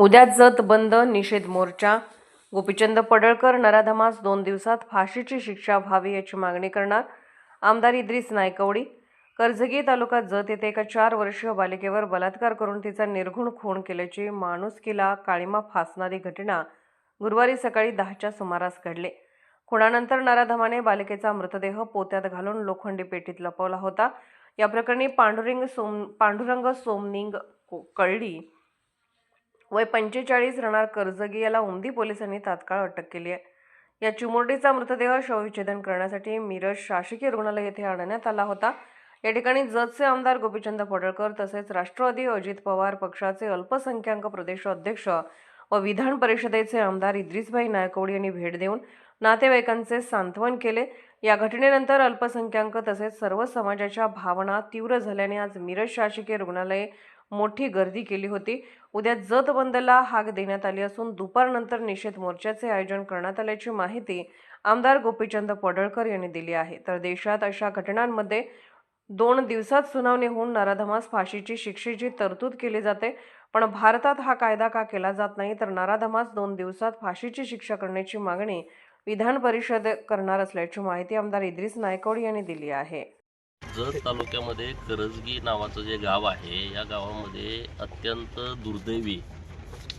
उद्या जत बंद निषेध मोर्चा. गोपीचंद पडळकर नराधमास दोन दिवसात फाशीची शिक्षा व्हावी याची मागणी करणार आमदार इद्रिस नायकवडी. कर्जगी तालुका जत येथे एका चार वर्षीय बालिकेवर बलात्कार करून तिचा निर्घुण खून केल्याची माणुसकीला काळीमा फासणारी घटना गुरुवारी सकाळी दहाच्या सुमारास घडले. खुणानंतर नराधमाने बालिकेचा मृतदेह पोत्यात घालून लोखंडी पेटीत लपवला होता. या प्रकरणी पांडुरंग सोम पांडुरंग सोमनिंग को- कळली वय पंचेचाळीस राहणार कर्जगी याला उमदी पोलिसांनी तात्काळ अटक केली आहे. या चिमुरडीचा मृतदेह शवविच्छेदन करण्यासाठी मिरज शासकीय रुग्णालय येथे आणण्यात आला होता. या ठिकाणी जतचे आमदार गोपीचंद पडळकर तसेच राष्ट्रवादी अजित पवार पक्षाचे अल्पसंख्याक प्रदेश अध्यक्ष व विधान परिषदेचे आमदार इद्रिसभाई नायकवडी यांनी भेट देऊन नातेवाईकांचे सांत्वन केले. या घटनेनंतर अल्पसंख्याक तसेच सर्व समाजाच्या भावना तीव्र झाल्याने आज मिरज शासकीय रुग्णालय मोठी गर्दी केली होती. उद्या जत बंदला हाक देण्यात आली असून दुपारनंतर निषेध मोर्चाचे आयोजन करण्यात आल्याची माहिती आमदार गोपीचंद पडळकर यांनी दिली आहे. तर देशात अशा घटनांमध्ये दोन दिवसात सुनावणी होऊन नराधमास फाशीची शिक्षेची तरतूद केली जाते. पण भारतात हा कायदा का केला जात नाही? तर नराधमास दोन दिवसात फाशीची शिक्षा करण्याची मागणी विधान परिषद करणार असल्याची माहिती आमदार इद्रिस नायकोड यांनी दिली आहे. जत तालुक्यामध्ये करजगी नावाचं जे गाव आहे या गावामध्ये अत्यंत दुर्दैवी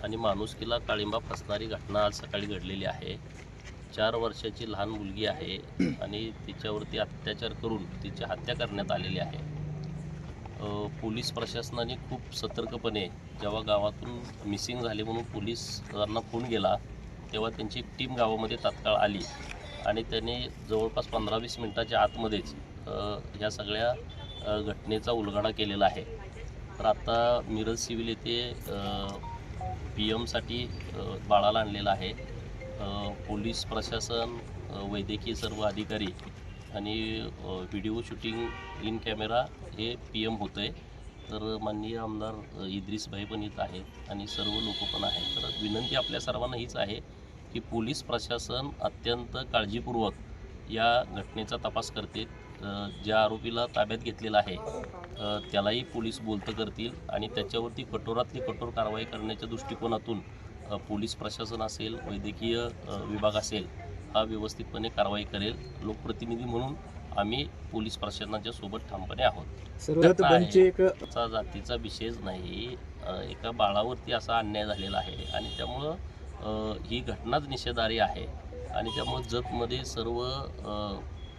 आणि माणुसकीला काळिंबा फसणारी घटना आज सकाळी घडलेली आहे. चार वर्षाची लहान मुलगी आहे आणि तिच्यावरती अत्याचार करून तिची हत्या करण्यात आलेली आहे. पोलीस प्रशासनाने खूप सतर्कपणे जेव्हा गावातून मिसिंग झाले म्हणून पोलिसांना फोन गेला तेव्हा त्यांची एक टीम गावामध्ये तात्काळ आली आणि त्याने जवळपास पंधरा वीस मिनटाच्या आतमध्येच ह्या सगळ्या घटनेचा उलगडा केलेला आहे. तर आता मिरज सिव्हिल येथे पी एमसाठी बाळाला आणलेलं आहे. पोलीस प्रशासन वैद्यकीय सर्व अधिकारी आणि व्हिडिओ शूटिंग इन कॅमेरा हे पी एम होतं आहे तर माननीय आमदार अ, इद्रिस भाई पण इथं आहेत आणि सर्व लोक पण आहेत. तर विनंती आपल्या सर्वांना हीच आहे की पोलीस प्रशासन अत्यंत काळजीपूर्वक या घटनेचा तपास करते. ज्या आरोपीला ताब्यात घेतलेला आहे त्यालाही पोलीस बोलतं करतील आणि त्याच्यावरती कठोरातली कठोर कारवाई करण्याच्या दृष्टिकोनातून पोलीस प्रशासन असेल वैद्यकीय विभाग असेल हा व्यवस्थितपणे कारवाई करेल. लोकप्रतिनिधी म्हणून आम्ही पोलीस प्रशासनाच्या सोबत ठामपणे आहोत. चा जातीचा विषयच नाही. एका बाळावरती असा अन्याय झालेला आहे आणि त्यामुळं ही घटनाच निषेधारी आहे. आणि त्यामुळं जतमध्ये सर्व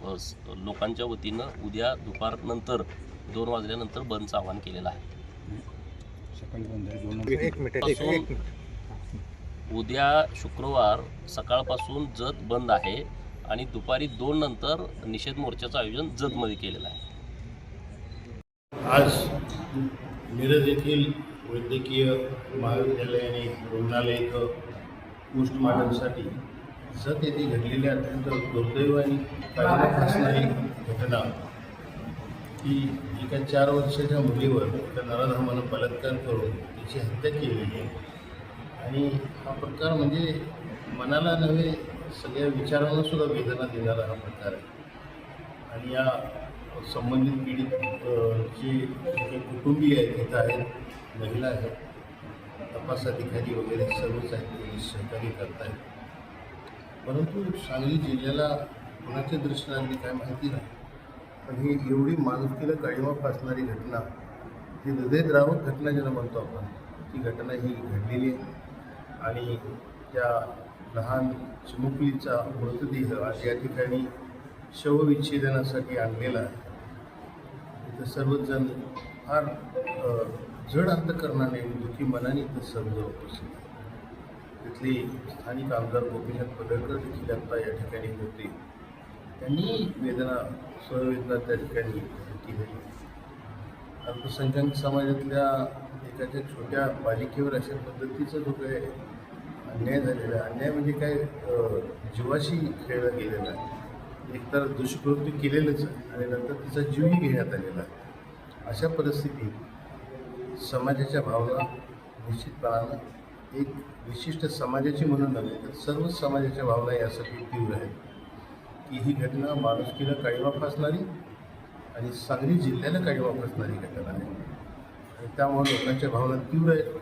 लोकांच्या वतीनं उद्या दुपारनंतर दोन वाजल्यानंतर बंदचं आवाहन केलेलं आहे. एक मिनिट एक पासून एक उद्या शुक्रवार सकाळपासून जत बंद आहे आणि दुपारी दोन नंतर निषेध मोर्चाचं आयोजन जतमध्ये केलेलं आहे. आज मिरज येथील वैद्यकीय महाविद्यालय आणि रुग्णालय इथं पोस्टमॉर्टमसाठी जत येथे घडलेली अत्यंत दुर्दैव आणि फासणारी घटना. ही एका चार वर्षाच्या मुलीवर एका नराधमानं बलात्कार करून तिची हत्या केलेली आहे. आणि हा प्रकार म्हणजे मनाला नव्हे सगळ्या विचारांना सुद्धा वेदना देणारा हा प्रकार आहे. आणि या संबंधित पीडित जे कुटुंबीय आहेत तिथं आहेत महिला आहेत तपास अधिकारी वगैरे सर्वच आहेत पोलीस सहकार्य करत आहेत परंतु सांगली जिल्ह्याला कुणाच्या दृष्टीने काय माहिती नाही. पण ही एवढी माणुसकीला काळीमा फासणारी घटना ही हृदयद्रावक घटना ज्याला म्हणतो आपण ती घटना ही घडलेली आहे. आणि त्या लहान चिमुकलीचा मृतदेह आज या ठिकाणी शवविच्छेदनासाठी आणलेला आहे. इथं सर्वजण फार जड अंतकरणाने दुःखी मनाने इथं समजवत उपस्थित तिथले स्थानिक आमदार गोपीनाथ पडळकर देखील आता या ठिकाणी होते. त्यांनी वेदना स्वयंवेदना त्या ठिकाणी केलेली. अल्पसंख्याक समाजातल्या एखाद्या छोट्या बालिकेवर अशा पद्धतीचा जो काही अन्याय झालेला आहे अन्याय म्हणजे काय जीवाशी खेळला गेलेला. आहे एकतर दुष्कृत्य केलेलंच आणि नंतर तिचा जीवही घेण्यात आलेला. आहे अशा परिस्थितीत समाजाच्या भावना निश्चितपणानं एक विशिष्ट समाजाची म्हणून नव्हे तर सर्व समाजाच्या भावना यासाठी तीव्र आहेत. की ही घटना माणुसकीला काळीमा फासणारी आणि सांगली जिल्ह्याला काळीमा फासणारी घटना आहे. आणि त्यामुळे लोकांच्या भावना तीव्र आहेत.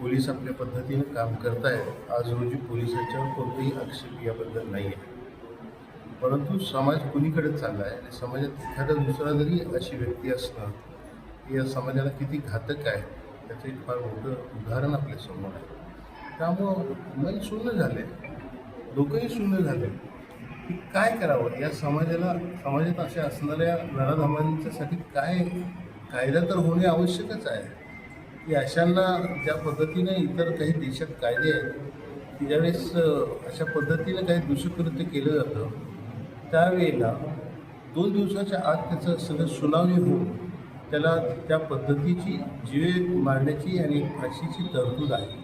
पोलीस आपल्या पद्धतीनं काम करतायत. आज रोजी पोलिसांच्यावर कोणतेही आक्षेप याबद्दल नाही आहे परंतु समाज कुणीकडे चालला आहे आणि समाजात एखादा दुसरा जरी अशी व्यक्ती असणं या समाजाला किती घातक आहे त्याचं एक फार मोठं उदाहरण आपल्यासमोर आहे. त्यामुळं मन शून्य झाले लोकही शून्य झाले की काय करावं? या समाजाला समाजात अशा असणाऱ्या नराधमांच्यासाठी काय कायदा तर होणे आवश्यकच आहे. की अशांना ज्या पद्धतीने इतर काही देशात कायदे आहेत की ज्यावेळेस अशा पद्धतीनं काही दुष्कृत्य केलं जातं त्यावेळेला दोन दिवसाच्या आत त्याचं सगळं सुनावणी होऊन त्याला त्या पद्धतीची जीवे मारण्याची आणि फाशीची तरतूद आहे.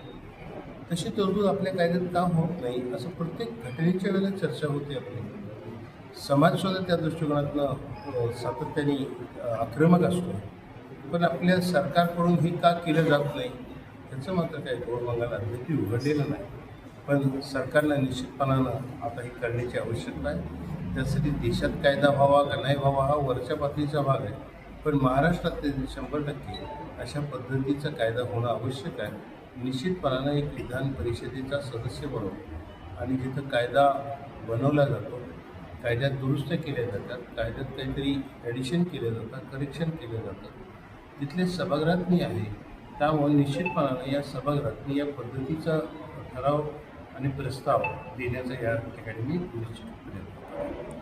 तशी तरतूद आपल्या कायद्यात का होत नाही असं प्रत्येक घटनेच्या वेळेला चर्चा होते आपली. समाजसुद्धा त्या दृष्टिकोनातनं सातत्याने आक्रमक असतो पण आपल्या सरकारकडून हे का केलं जात नाही त्याचं मात्र काही गौरवांगाला अद्यापी उघडलेलं नाही. पण सरकारला निश्चितपणानं आता हे करण्याची आवश्यकता आहे. त्यासाठी देशात कायदा व्हावा का नाही व्हावा हा वरच्या पातळीचा भाग आहे. पण महाराष्ट्रात ते शंभर टक्के अशा पद्धतीचा कायदा होणं आवश्यक आहे. निश्चितपणानं एक विधान परिषदेचा सदस्य बनवून आणि जिथं कायदा बनवला जातो कायद्यात दुरुस्त केल्या जातात कायद्यात काहीतरी ॲडिशन केले जातात करेक्शन केलं जातं तिथले सभागृहात मी आहे त्यामुळे निश्चितपणानं या सभागृहात मी या पद्धतीचा ठराव आणि प्रस्ताव देण्याचा या ठिकाणी मी निश्चित प्रयत्न